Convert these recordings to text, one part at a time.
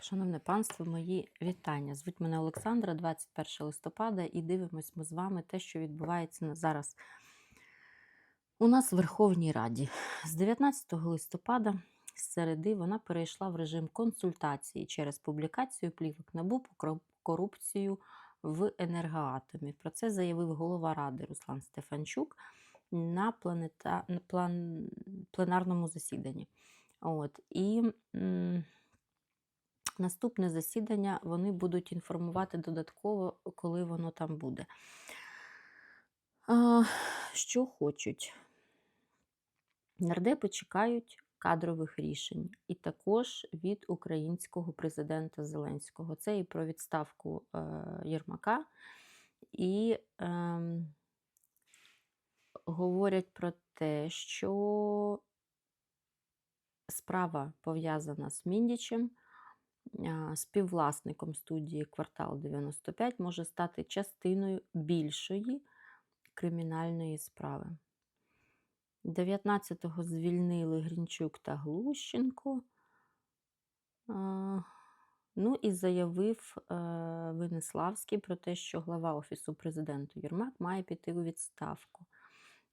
Шановне панство, мої вітання. Звуть мене Олександра, 21 листопада, і дивимось ми з вами те, що відбувається зараз у нас в Верховній Раді. З 19 листопада, з середи, вона перейшла в режим консультації через публікацію плівок НАБУ про корупцію в енергоатомі. Про це заявив голова ради Руслан Стефанчук на, планета... на план... пленарному засіданні. От. І м, наступне засідання вони будуть інформувати додатково, коли воно там буде. А, що хочуть? Нардепи чекають кадрових рішень, і також від українського президента Зеленського. Це і про відставку е, Єрмака, і е, говорять про те, що справа пов'язана з Міндічем, співвласником студії Квартал 95 може стати частиною більшої кримінальної справи. 19-го звільнили Грінчук та Глущенко. Ну і заявив е, Венеславський про те, що глава Офісу президенту Єрмак має піти у відставку.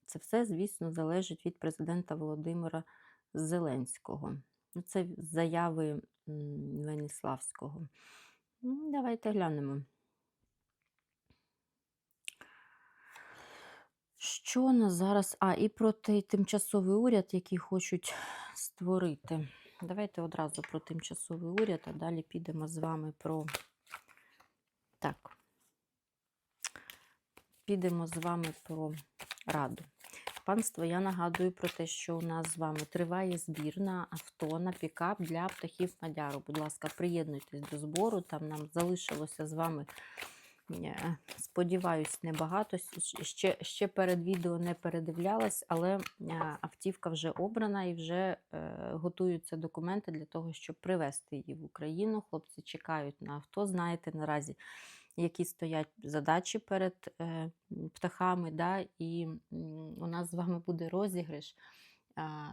Це все, звісно, залежить від президента Володимира Зеленського. Ну, Це заяви Веніславського. Ну, Давайте глянемо. Що на зараз. А, і про той тимчасовий уряд, який хочуть створити. Давайте одразу про тимчасовий уряд, а далі підемо з вами про. Так. Підемо з вами про раду. Панство, я нагадую про те, що у нас з вами триває збір на авто, на пікап для птахів Мадяру. Будь ласка, приєднуйтесь до збору. Там нам залишилося з вами, е, сподіваюсь, небагато. Ще, ще перед відео не передивлялась, але е, автівка вже обрана і вже е, готуються документи для того, щоб привезти її в Україну. Хлопці чекають на авто. Знаєте, наразі які стоять задачі перед е, птахами. Да? І у нас з вами буде розіграш.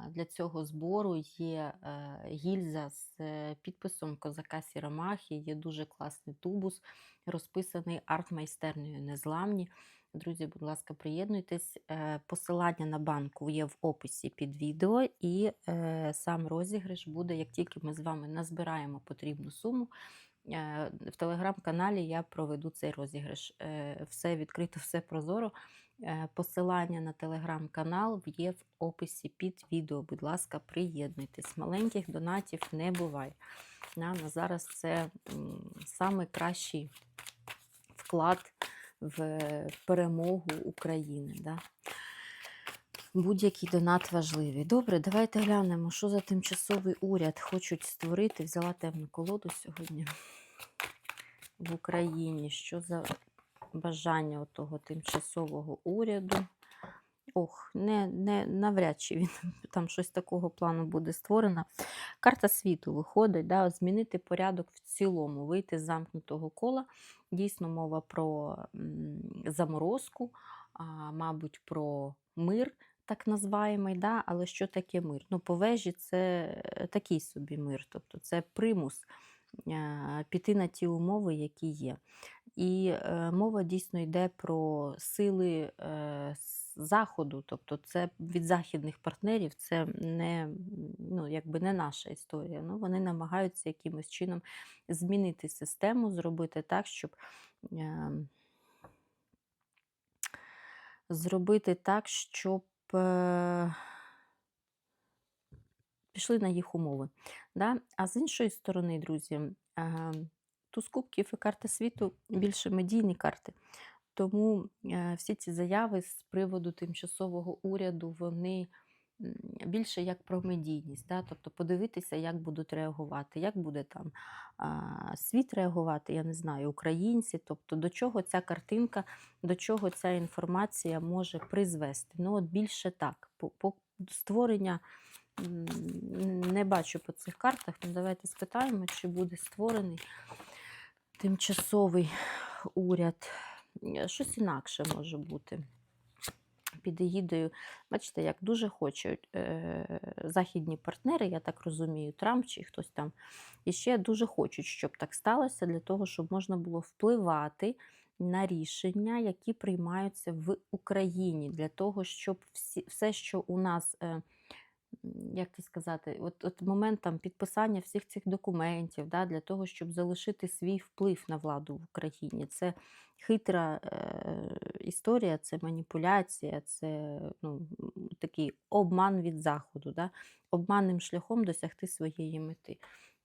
Для цього збору є е, гільза з е, підписом козака Сіромахи, є дуже класний тубус, розписаний арт-майстернею Незламні. Друзі, будь ласка, приєднуйтесь. Посилання на банку є в описі під відео, і сам розіграш буде, як тільки ми з вами назбираємо потрібну суму. Е, В телеграм-каналі я проведу цей розіграш. Е, Все відкрито, все прозоро. Е, Посилання на телеграм-канал є в описі під відео. Будь ласка, приєднуйтесь. Маленьких донатів не буває. На, на зараз це найкращий вклад в перемогу України. Да? Будь-який донат важливий. Добре, давайте глянемо, що за тимчасовий уряд хочуть створити. Взяла темну колоду сьогодні в Україні. Що за бажання того тимчасового уряду? Ох, не, не навряд чи він там щось такого плану буде створено. Карта світу виходить, да, змінити порядок в цілому, вийти з замкнутого кола. Дійсно, мова про заморозку, а, мабуть, про мир так називаємий, да? але що таке мир? Ну, по вежі це такий собі мир, тобто це примус е, піти на ті умови, які є. І е, мова дійсно йде про сили е, Заходу, тобто це від західних партнерів, це не ну, якби не наша історія. Ну, Вони намагаються якимось чином змінити систему, зробити так, щоб. Е, Зробити так, щоб пішли на їх умови. Да? А з іншої сторони, друзі, туз кубків і карта світу більше медійні карти. Тому е, всі ці заяви з приводу тимчасового уряду, вони більше як про медійність. Да? Тобто подивитися, як будуть реагувати, як буде там світ реагувати, я не знаю, українці, тобто до чого ця картинка, до чого ця інформація може призвести. Ну, от більше так. По, по створення не бачу по цих картах. Ну, Давайте спитаємо, чи буде створений тимчасовий уряд. Щось інакше може бути. під егідою, бачите, як дуже хочуть е, західні партнери, я так розумію, Трамп чи хтось там і ще дуже хочуть, щоб так сталося, для того, щоб можна було впливати на рішення, які приймаються в Україні, для того, щоб всі, все, що у нас. Е, як це сказати, от, от момент там, підписання всіх цих документів, да, для того, щоб залишити свій вплив на владу в Україні. Це хитра е, історія, це маніпуляція, це ну, такий обман від Заходу, да, обманним шляхом досягти своєї мети.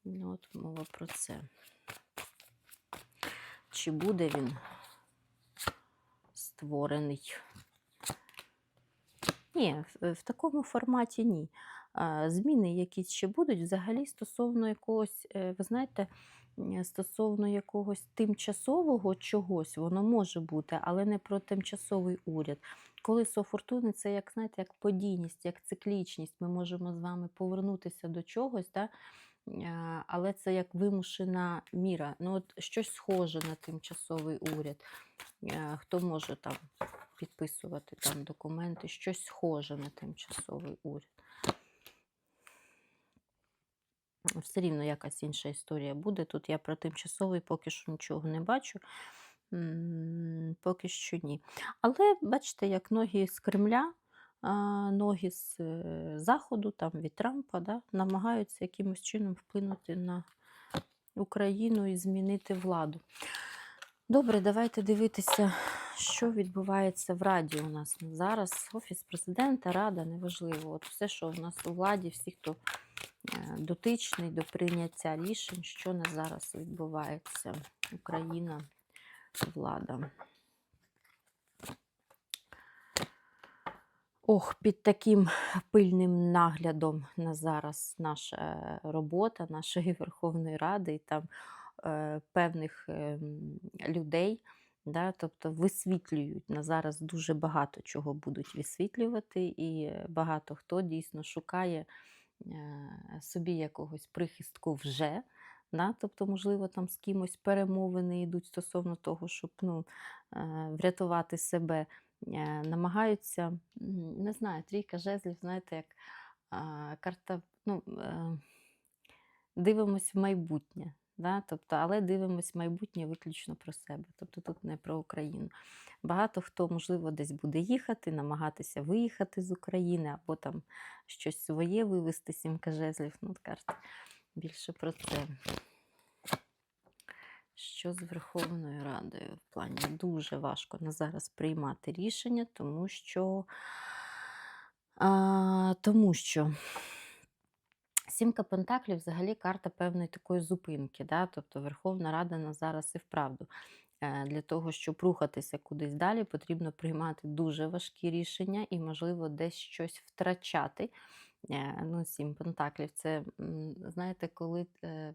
Ну, от мова про це. Чи буде він створений? Ні, в, такому форматі ні. Зміни якісь ще будуть взагалі стосовно якогось, е, ви знаєте, стосовно якогось тимчасового чогось, воно може бути, але не про тимчасовий уряд. Колесо фортуни це як, знаєте, як подійність, як циклічність. Ми можемо з вами повернутися до чогось, да? Але це як вимушена міра. Ну, от щось схоже на тимчасовий уряд. Хто може там підписувати там документи, щось схоже на тимчасовий уряд. Все рівно якась інша історія буде. Тут я про тимчасовий поки що нічого не бачу. Поки що ні. Але бачите, як ноги з Кремля, ноги з е, Заходу, там від Трампа, да, намагаються якимось чином вплинути на Україну і змінити владу. Добре, давайте дивитися, що відбувається в Раді у нас зараз. Офіс президента, Рада, неважливо. От все, що в нас у владі, всі, хто е, дотичний до прийняття рішень, що на зараз відбувається. Україна, влада. Ох, під таким пильним наглядом на зараз наша е, робота нашої Верховної Ради і там е, певних ем, людей. Да, тобто висвітлюють на зараз дуже багато чого будуть висвітлювати, і е, багато хто дійсно шукає е, собі якогось прихистку вже. Да? Тобто, можливо, там з кимось перемовини йдуть стосовно того, щоб ну, е, врятувати себе, Е, намагаються, не знаю, трійка жезлів, знаєте, як карта, ну, е, дивимось в майбутнє. Да? Тобто, але дивимось майбутнє виключно про себе, тобто тут не про Україну. Багато хто, можливо, десь буде їхати, намагатися виїхати з України або там щось своє вивести, сімка жезлів. Ну, карта більше про це. Що з Верховною Радою в плані дуже важко на зараз приймати рішення, тому що, а, тому що Сімка Пентаклів взагалі карта певної такої зупинки. Да? Тобто Верховна Рада на зараз і вправду. Е, Для того, щоб рухатися кудись далі, потрібно приймати дуже важкі рішення і, можливо, десь щось втрачати. Е, Ну, Сім Пентаклів це, знаєте, коли е,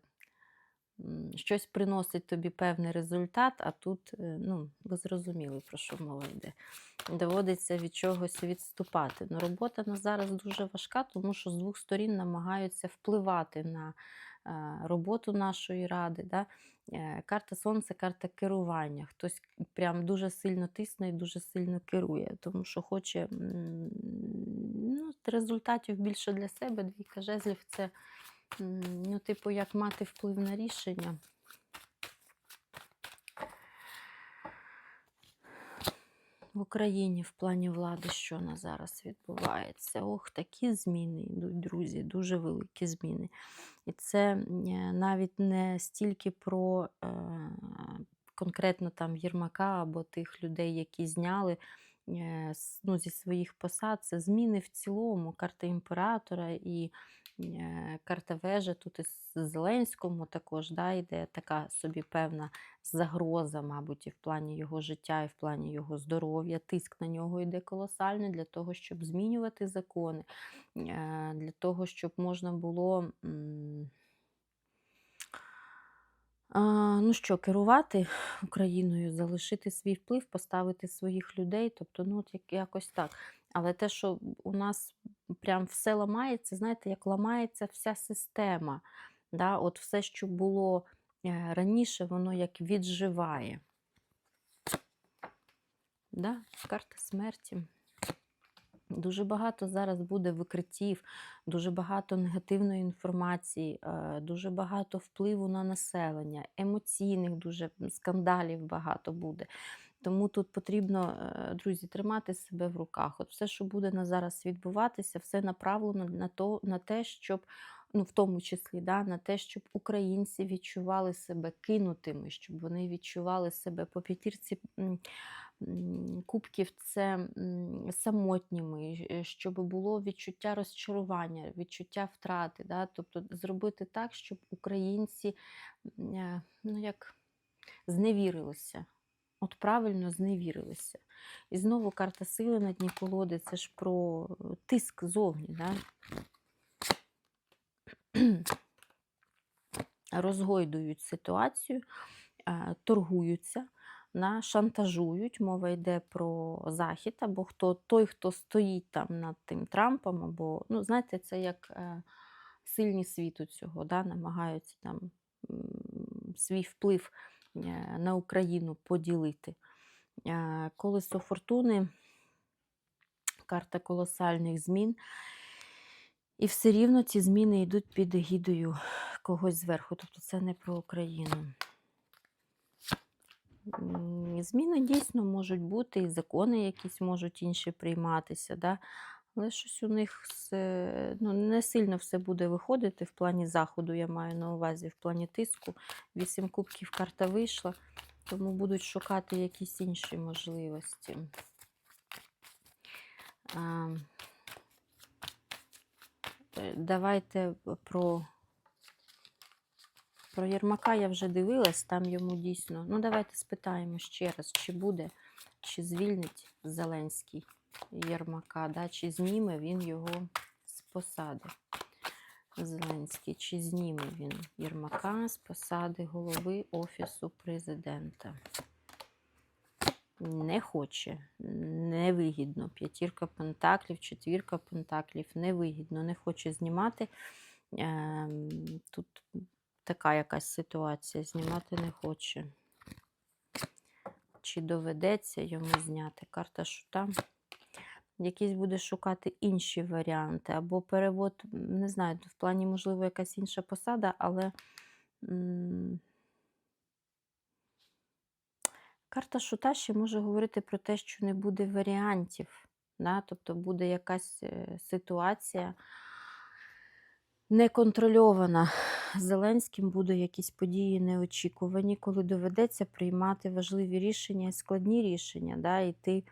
щось приносить тобі певний результат, а тут, е, ну, ви зрозуміли, про що мова йде. Доводиться від чогось відступати. Ну, робота на зараз дуже важка, тому що з двох сторін намагаються впливати на е, роботу нашої ради. Да? Е, Карта Сонця, карта керування. Хтось прям дуже сильно тисне і дуже сильно керує, тому що хоче ну, результатів більше для себе. Двійка жезлів це, ну, типу, як мати вплив на рішення. В Україні в плані влади, що на зараз відбувається. Ох, такі зміни йдуть, друзі, дуже великі зміни. І це навіть не стільки про е, конкретно там Єрмака або тих людей, які зняли е, ну, зі своїх посад. Це зміни в цілому, карта імператора і е, карта вежа. Тут із Зеленському також да, йде така собі певна загроза, мабуть, і в плані його життя, і в плані його здоров'я. Тиск на нього йде колосальний для того, щоб змінювати закони, е, для того, щоб можна було. ну що, керувати Україною, залишити свій вплив, поставити своїх людей, тобто, ну, от якось так. Але те, що у нас прям все ламається, знаєте, як ламається вся система. Да? От все, що було е, раніше, воно як відживає. Да? Карта смерті. Дуже багато зараз буде викриттів, дуже багато негативної інформації, е, дуже багато впливу на населення, емоційних дуже скандалів багато буде. Тому тут потрібно, е, друзі, тримати себе в руках. От все, що буде на зараз відбуватися, все направлено на то, на те, щоб, ну в тому числі, да, на те, щоб українці відчували себе кинутими, щоб вони відчували себе по п'ятірці кубків це самотніми, е, щоб було відчуття розчарування, відчуття втрати. Да? Тобто зробити так, щоб українці е, ну, як зневірилися. От правильно зневірилися. І знову карта сили на дні колоди це ж про е, тиск зовні. Да? Розгойдують ситуацію, е, торгуються, на, шантажують. Мова йде про захід, або хто, той, хто стоїть там над тим Трампом, або, ну, знаєте, це як е, сильні світу цього, да? намагаються там свій вплив на Україну поділити. Е, Колесо фортуни, карта колосальних змін. І все рівно ці зміни йдуть під егідою когось зверху. Тобто це не про Україну. Зміни дійсно можуть бути, і закони якісь можуть інші прийматися. Да? Але щось у них все, ну, не сильно все буде виходити в плані заходу, я маю на увазі, в плані тиску. Вісім кубків карта вийшла, тому будуть шукати якісь інші можливості. А, е, Давайте про, про Єрмака я вже дивилась, там йому дійсно. Ну, давайте спитаємо ще раз, чи буде, чи звільнить Зеленський Єрмака, да, чи зніме він його з посади. Зеленський, чи зніме він Єрмака з посади голови Офісу президента. Не хоче, невигідно. П'ятірка пентаклів, четвірка пентаклів, невигідно, не хоче знімати. Ем, Тут така якась ситуація, знімати не хоче. Чи доведеться йому зняти? Карта шута. Якийсь буде шукати інші варіанти. Або перевод, не знаю, в плані, можливо, якась інша посада, але. Карта шута ще може говорити про те, що не буде варіантів. Да? Тобто буде якась е, ситуація неконтрольована. Зеленським будуть якісь події неочікувані, коли доведеться приймати важливі рішення, складні рішення, да? йти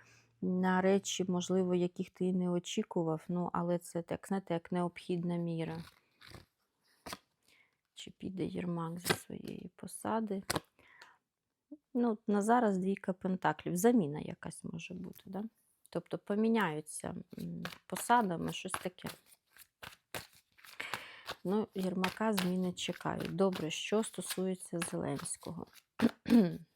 на речі, можливо, яких ти і не очікував, ну, але це так, знаєте, як необхідна міра. Чи піде Єрмак зі своєї посади? Ну, на зараз двійка пентаклів. Заміна якась може бути, да? Тобто поміняються посадами, щось таке. Ну, Єрмака зміни чекають. Добре, що стосується Зеленського.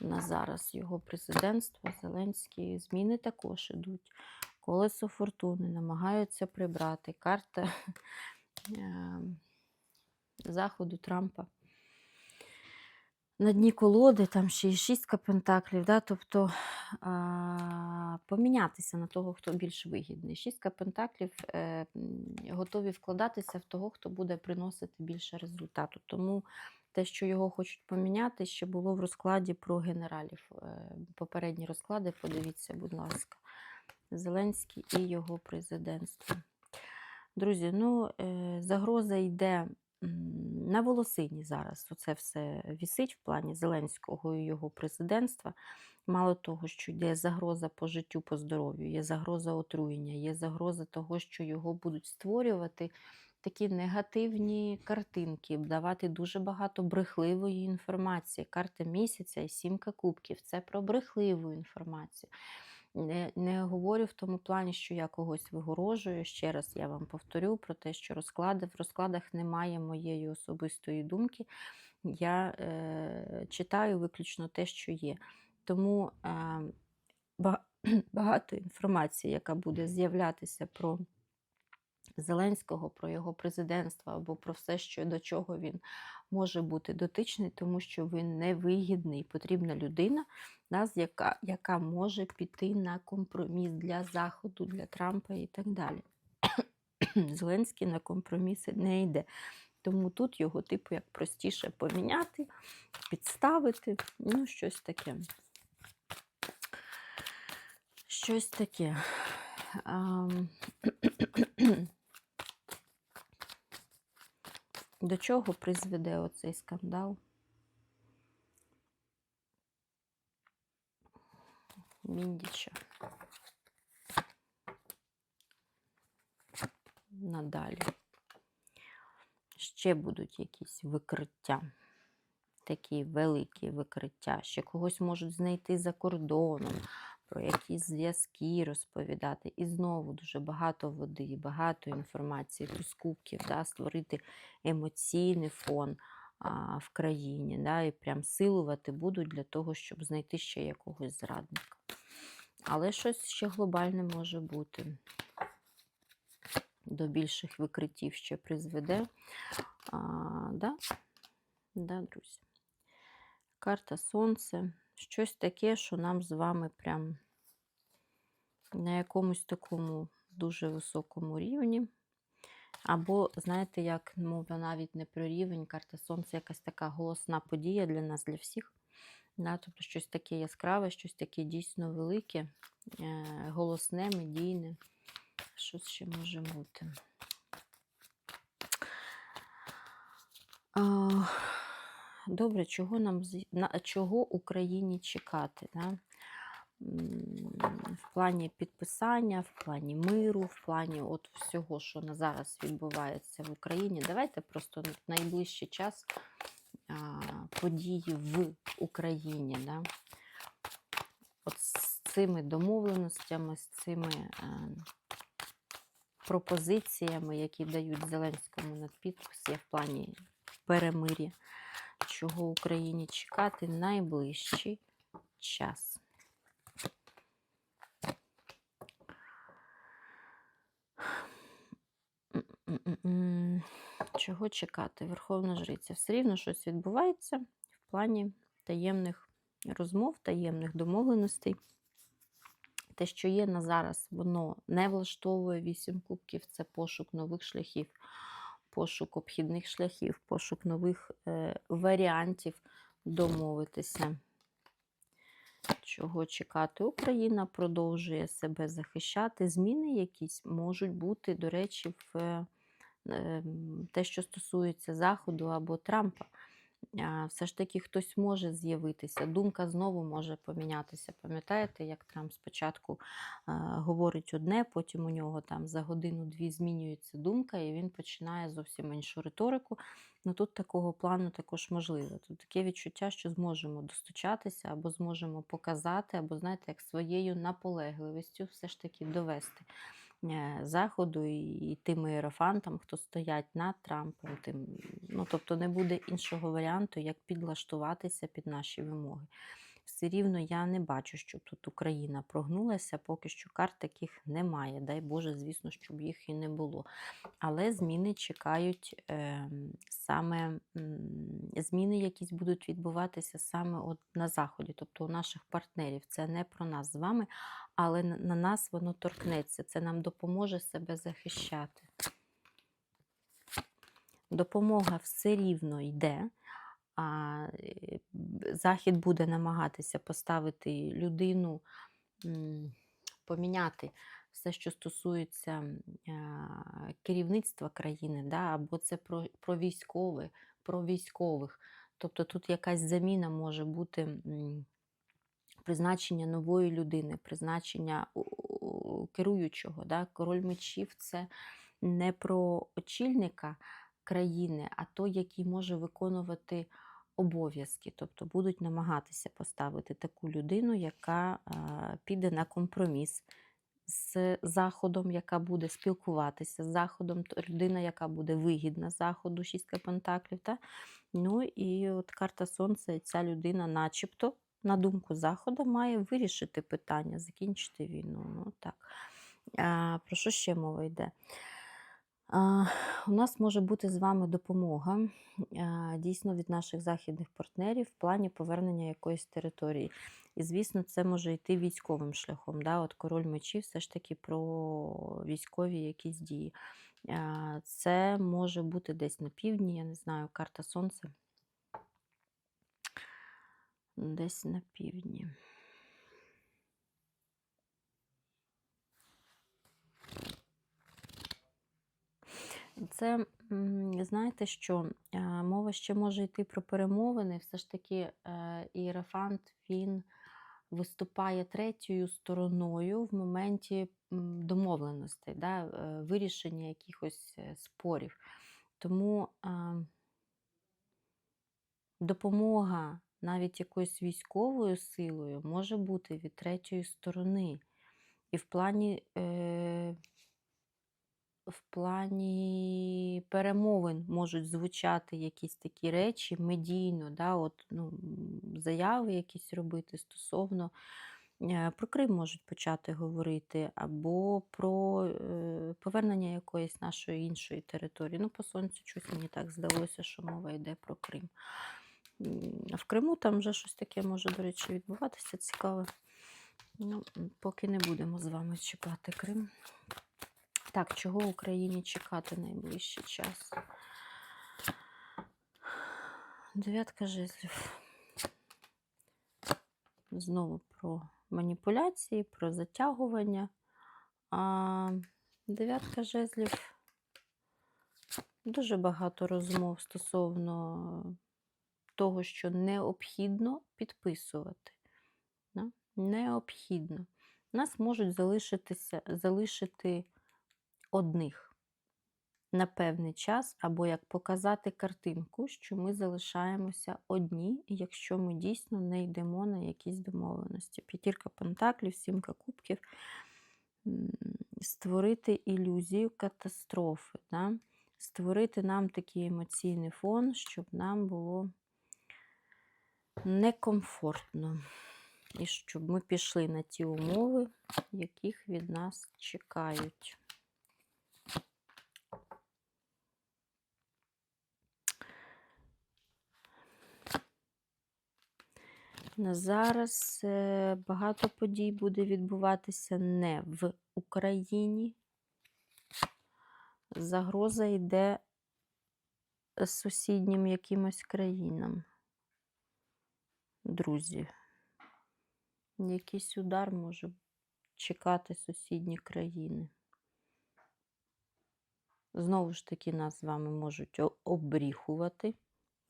На зараз його президентство, Зеленський зміни також ідуть. Колесо фортуни намагаються прибрати. Карта е, заходу Трампа. На дні колоди там ще й шістка пентаклів, да? тобто а, помінятися на того, хто більш вигідний. Шістка пентаклів е, готові вкладатися в того, хто буде приносити більше результату. Тому те, що його хочуть поміняти, ще було в розкладі про генералів. Е, Попередні розклади, подивіться, будь ласка, Зеленський і його президентство. Друзі, ну, е, загроза йде на волосині зараз. Оце все вісить в плані Зеленського і його президентства. Мало того, що йде загроза по життю, по здоров'ю, є загроза отруєння, є загроза того, що його будуть створювати такі негативні картинки, давати дуже багато брехливої інформації. Карта місяця і сімка кубків це про брехливу інформацію. Не, не говорю в тому плані, що я когось вигорожую. Ще раз я вам повторю про те, що розклади в розкладах немає моєї особистої думки. Я е, читаю виключно те, що є. Тому е, багато інформації, яка буде з'являтися про Зеленського, про його президентство або про все, що до чого він може бути дотичний, тому що він невигідний. Потрібна людина, з яка, яка може піти на компроміс для Заходу, для Трампа і так далі. Зеленський на компроміси не йде. Тому тут його, типу, як простіше поміняти, підставити, ну, щось таке. Щось таке. Ам, До чого призведе оцей скандал? Міндіча. Надалі. Ще будуть якісь викриття. Такі великі викриття. Ще когось можуть знайти за кордоном, про якісь зв'язки розповідати. І знову дуже багато води, багато інформації, трускубків, да, створити емоційний фон а, в країні. Да, і прям силувати будуть для того, щоб знайти ще якогось зрадника. Але щось ще глобальне може бути. До більших викриттів ще призведе. А, да? Да, друзі. Карта Сонце. Щось таке, що нам з вами прям на якомусь такому дуже високому рівні. Або, знаєте, як мова навіть не про рівень, карта Сонця якась така голосна подія для нас, для всіх. Да, тобто щось таке яскраве, щось таке дійсно велике, е, голосне, медійне. Що ще може бути? Добре, чого нам на чого Україні чекати? Да? В плані підписання, в плані миру, в плані от всього, що на зараз відбувається в Україні. Давайте просто в найближчий час події в Україні. Да? От з цими домовленостями, з цими е, пропозиціями, які дають Зеленському на підпис, я в плані перемир'я, чого Україні чекати найближчий час. Чого чекати? Верховна Жриця. Все рівно щось відбувається в плані таємних розмов, таємних домовленостей. Те, що є на зараз, воно не влаштовує вісім кубків, це пошук нових шляхів, пошук обхідних шляхів, пошук нових е, варіантів домовитися. Чого чекати? Україна продовжує себе захищати. Зміни якісь можуть бути, до речі, в е, те, що стосується Заходу або Трампа. Все ж таки хтось може з'явитися, думка знову може помінятися. Пам'ятаєте, як Трамп спочатку говорить одне, потім у нього там за годину-дві змінюється думка, і він починає зовсім іншу риторику. Ну тут такого плану також можливо. Тут таке відчуття, що зможемо достучатися, або зможемо показати, або, знаєте, як своєю наполегливістю все ж таки довести Заходу і, і тим іерофантам, хто стоять над Трампом, тим, ну тобто не буде іншого варіанту, як підлаштуватися під наші вимоги. Все рівно я не бачу, щоб тут Україна прогнулася, поки що карт таких немає. Дай Боже, звісно, щоб їх і не було. Але зміни чекають е, саме зміни, якісь будуть відбуватися саме от на Заході, тобто у наших партнерів. Це не про нас з вами, але на нас воно торкнеться. Це нам допоможе себе захищати. Допомога все рівно йде. А е, Захід буде намагатися поставити людину, поміняти все, що стосується керівництва країни, да, або це про, про військове, про військових. Тобто тут якась заміна може бути призначення нової людини, призначення керуючого. Да? Король мечів це не про очільника країни, а той, який може виконувати обов'язки. Тобто будуть намагатися поставити таку людину, яка піде на компроміс з Заходом, яка буде спілкуватися з Заходом, людина, яка буде вигідна Заходу, шістка пентаклів. Та? Ну і от карта Сонця, ця людина, начебто, на думку Заходу, має вирішити питання, закінчити війну. Ну, так. А, про що ще мова йде? У нас може бути з вами допомога дійсно від наших західних партнерів в плані повернення якоїсь території. І, звісно, це може йти військовим шляхом. Да? От король мечів все ж таки про військові якісь дії. Це може бути десь на півдні, я не знаю, карта Сонця. Десь на півдні. Це, знаєте що, мова ще може йти про перемовини. Все ж таки, Ієрофант, він виступає третьою стороною в моменті домовленостей, да, е, вирішення якихось е, спорів. Тому допомога навіть якоюсь військовою силою може бути від третьої сторони. І в плані. Е, в плані перемовин можуть звучати якісь такі речі медійно, да, от, ну, заяви якісь робити стосовно е, про Крим можуть почати говорити, або про е, повернення якоїсь нашої іншої території. Ну, по сонцю щось мені так здалося, що мова йде про Крим. В Криму там вже щось таке може, до речі, відбуватися цікаве. Ну, поки не будемо з вами чіпати Крим. Так, чого Україні чекати найближчий час? Дев'ятка жезлів. Знову про маніпуляції, про затягування. А дев'ятка жезлів дуже багато розмов стосовно того, що необхідно підписувати. Необхідно. Нас можуть залишитися, залишити одних на певний час, або як показати картинку, що ми залишаємося одні, якщо ми дійсно не йдемо на якісь домовленості. П'ятірка пентаклів, сімка кубків. Створити ілюзію катастрофи, да? створити нам такий емоційний фон, щоб нам було некомфортно. І щоб ми пішли на ті умови, яких від нас чекають. Зараз е, багато подій буде відбуватися не в Україні. Загроза йде сусіднім якимось країнам. Друзі. Якийсь удар може чекати сусідні країни. Знову ж таки, нас з вами можуть обріхувати.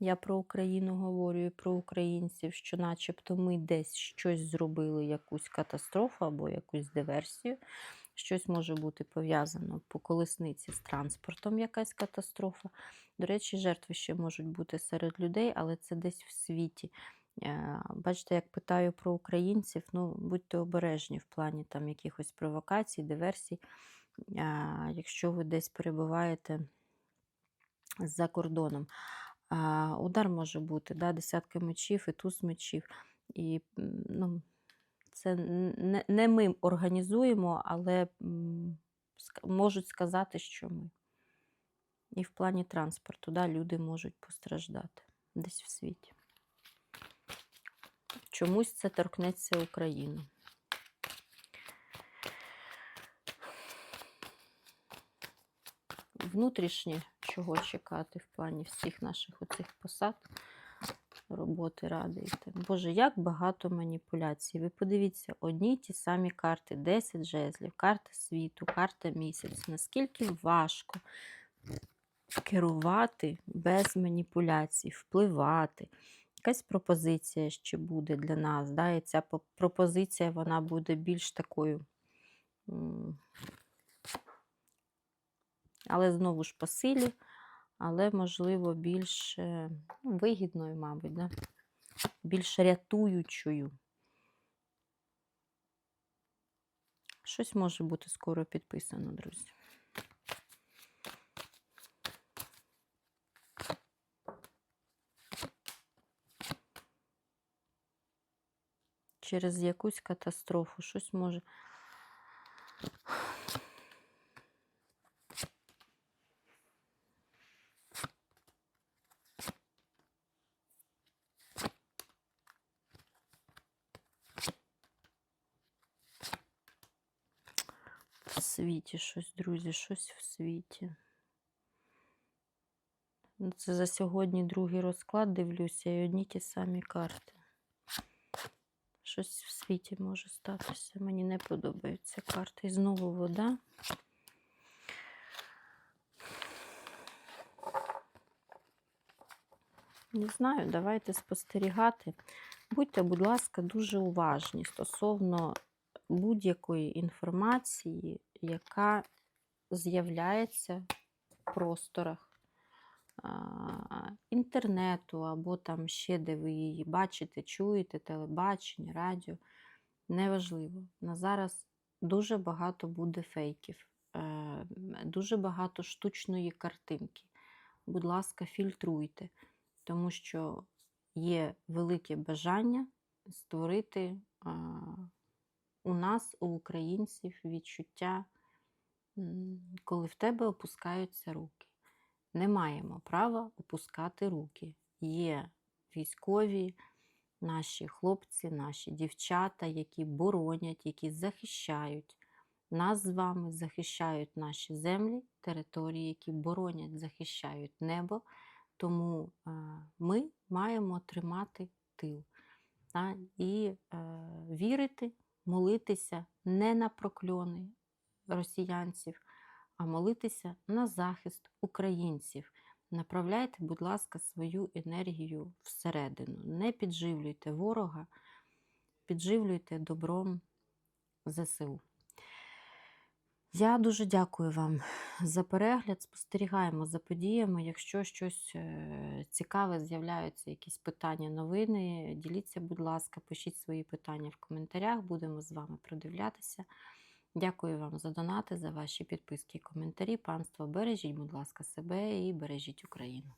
Я про Україну говорю про українців, що начебто ми десь щось зробили, якусь катастрофу або якусь диверсію. Щось може бути пов'язано по колесниці з транспортом, якась катастрофа. До речі, жертви ще можуть бути серед людей, але це десь в світі. Е, Бачите, як питаю про українців, ну будьте обережні в плані там якихось провокацій, диверсій. Е, Якщо ви десь перебуваєте за кордоном. Удар може бути, да, десятка мечів і туз мечів. І ну, це не, не ми організуємо, але можуть сказати, що ми. І в плані транспорту да, люди можуть постраждати десь в світі. Чомусь це торкнеться Україну. Внутрішнє, чого чекати в плані всіх наших оцих посад, роботи ради. Боже, як багато маніпуляцій. Ви подивіться, одні ті самі карти, 10 жезлів, карта світу, карта місяця. Наскільки важко керувати без маніпуляцій, впливати. Якась пропозиція ще буде для нас. Да? І ця пропозиція вона буде більш такою. але знову ж по силі, але, можливо, більш ну, вигідною, мабуть, да? більш рятуючою. Щось може бути скоро підписано, друзі. Через якусь катастрофу, щось може. світі щось, друзі, щось в світі. Ну, Це за сьогодні другий розклад дивлюся, і одні ті самі карти. Щось в світі може статися. Мені не подобаються карти. І знову вода. Не знаю, давайте спостерігати. Будьте, будь ласка, дуже уважні стосовно будь-якої інформації, яка з'являється в просторах інтернету, або там ще де ви її бачите, чуєте, телебачення, радіо. Неважливо. На зараз дуже багато буде фейків, е, дуже багато штучної картинки. Будь ласка, фільтруйте, тому що є велике бажання створити у нас, у українців, відчуття, коли в тебе опускаються руки. Не маємо права опускати руки. Є військові, наші хлопці, наші дівчата, які боронять, які захищають нас з вами, захищають наші землі, території, які боронять, захищають небо. Тому е, ми маємо тримати тил і е, вірити, молитися не на прокльони росіянців, а молитися на захист українців. Направляйте, будь ласка, свою енергію всередину. Не підживлюйте ворога, підживлюйте добром ЗСУ. Я дуже дякую вам за перегляд. Спостерігаємо за подіями. Якщо щось е, цікаве, з'являються якісь питання, новини, діліться, будь ласка, пишіть свої питання в коментарях. Будемо з вами продивлятися. Дякую вам за донати, за ваші підписки і коментарі. Панство, бережіть, будь ласка, себе і бережіть Україну.